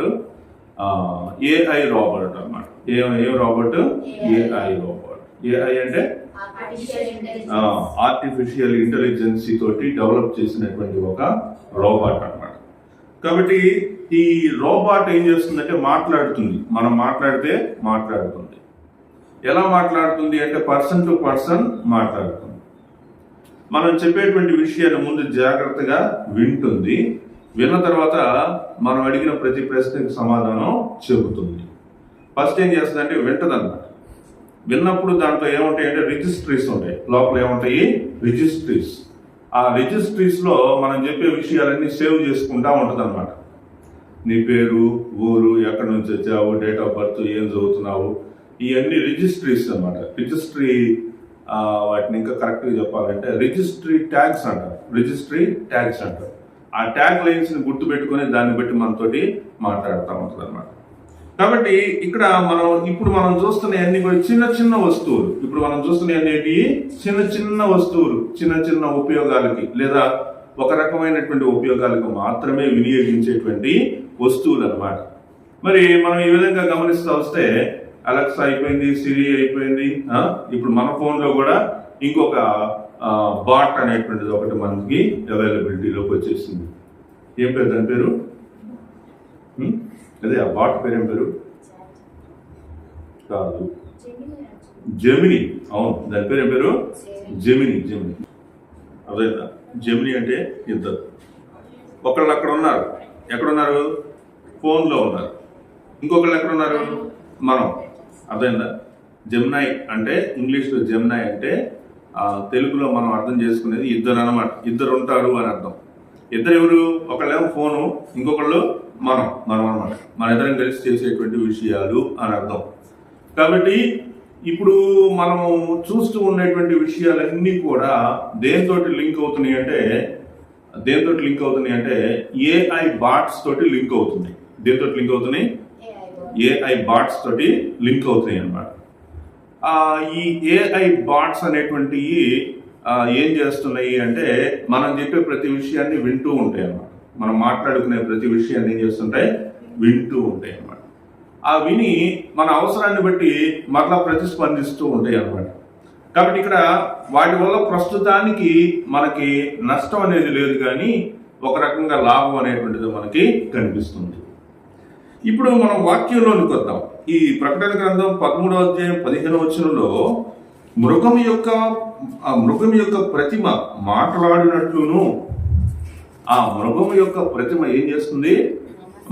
Robot AI robot అన్నమాట. ఏ ఏ రోబోట్ ఏఐ రోబోట్ ఏఐ అంటే? ఆర్టిఫిషియల్ ఇంటెలిజెన్స్ తోటి డెవలప్ చేసినటువంటి ఒక రోబోట్ అన్నమాట. కాబట్టి ఈ రోబోట్ ఏం చేస్తుందంటే మాట్లాడుతుంది. మనం మాట్లాడితే మాట్లాడుతుంది. ఎలా మాట్లాడుతుంది అంటే పర్సన్ టు పర్సన్ మాట్లాడుతుంది. మనం చెప్పేటువంటి విషయాన్ని ముందు జాగ్రత్తగా వింటుంది. విన్న తర్వాత మనం అడిగిన ప్రతి ప్రశ్నకి సమాధానం చెబుతుంది. ఫస్ట్ ఏం చేస్తుందంటే వింటదన్నమాట. విన్నప్పుడు దాంట్లో ఏముంటాయి అంటే రిజిస్ట్రీస్ ఉంటాయి. లోపల ఏముంటాయి? రిజిస్ట్రీస్ ఆ రిజిస్ట్రీస్లో మనం చెప్పే విషయాలన్నీ సేవ్ చేసుకుంటా ఉంటుందన్నమాట. నీ పేరు ఊరు ఎక్కడి నుంచి వచ్చావు డేట్ ఆఫ్ బర్త్ ఏం చదువుతున్నావు? ఇవన్నీ రిజిస్ట్రీస్ అనమాట రిజిస్ట్రీ వాటిని ఇంకా కరెక్ట్గా చెప్పాలంటే రిజిస్ట్రీ ట్యాగ్స్ అంటారు. రిజిస్ట్రీ ట్యాగ్స్ అంటారు. ఆ ట్యాగ్ లైన్స్ని గుర్తు పెట్టుకుని దాన్ని బట్టి మనతోటి మాట్లాడుతూ ఉంటుంది అనమాట కాబట్టి ఇక్కడ మనం ఇప్పుడు మనం చూస్తున్న అన్ని కూడా చిన్న చిన్న వస్తువులు. ఇప్పుడు మనం చూస్తున్న చిన్న చిన్న వస్తువులు చిన్న చిన్న ఉపయోగాలకి లేదా ఒక రకమైనటువంటి ఉపయోగాలకు మాత్రమే వినియోగించేటువంటి వస్తువులు అన్నమాట మరి మనం ఈ విధంగా గమనిస్తూ వస్తే అలెక్సా అయిపోయింది సిరి అయిపోయింది ఇప్పుడు మన ఫోన్లో కూడా ఇంకొక బాట్ అనేటువంటిది ఒకటి మనకి అవైలబిలిటీలోకి వచ్చేసింది. ఏం పేరు? దాని పేరు? అదే ఆ బాట్ పేరు ఏం పేరు? కాదు. జెమిని. అవును దాని పేరు ఏం పేరు? Gemini Gemini. అదేనా జెమిని అంటే ఇద్దరు. ఒకళ్ళు అక్కడ ఉన్నారు. ఎక్కడున్నారు? ఫోన్లో ఉన్నారు. ఇంకొకళ్ళు ఎక్కడ ఉన్నారు మనం. అర్థమైందా? జెమ్నాయ్ అంటే ఇంగ్లీష్లో జెమ్నాయ్ అంటే తెలుగులో మనం అర్థం చేసుకునేది ఇద్దరు అనమాట ఇద్దరు ఉంటారు అని అర్థం. ఇద్దరు ఎవరు ఒకళ్ళేమో ఫోను ఇంకొకళ్ళు మనం మనం అనమాట మన ఇద్దరం కలిసి చేసేటువంటి విషయాలు అని అర్థం. కాబట్టి ఇప్పుడు మనం చూస్తూ ఉండేటువంటి విషయాలన్నీ కూడా దేంతో లింక్ అవుతున్నాయి అంటే దేంతో లింక్ అవుతున్నాయి అంటే ఏఐ బాట్స్ తోటి లింక్ అవుతుంది. దేంతో లింక్ అవుతున్నాయి? ఏఐ బాట్స్ తోటి లింక్ అవుతున్నాయి అన్నమాట. ఈ ఏఐ బాట్స్ అనేటువంటివి ఏం చేస్తున్నాయి అంటే మనం చెప్పే ప్రతి విషయాన్ని వింటూ ఉంటాయి అన్నమాట. మనం మాట్లాడుకునే ప్రతి విషయాన్ని ఏం చేస్తుంటాయి? వింటూ ఉంటాయి అన్నమాట. ఆ విని మన అవసరాన్ని బట్టి మరలా ప్రతిస్పందిస్తూ ఉంటాయి అన్నమాట. కాబట్టి ఇక్కడ వాటి వల్ల ప్రస్తుతానికి మనకి నష్టం అనేది లేదు కానీ ఒక రకంగా లాభం అనేటువంటిది మనకి కనిపిస్తుంది. ఇప్పుడు మనం వాక్యంలోనికి వద్దాం. ఈ ప్రకటన గ్రంథం పదమూడవ అధ్యాయం పదిహేను వచనంలో మృగం యొక్క ఆ మృగం యొక్క ప్రతిమ మాట్లాడినట్లును. ఆ మృగం యొక్క ప్రతిమ ఏం చేస్తుంది?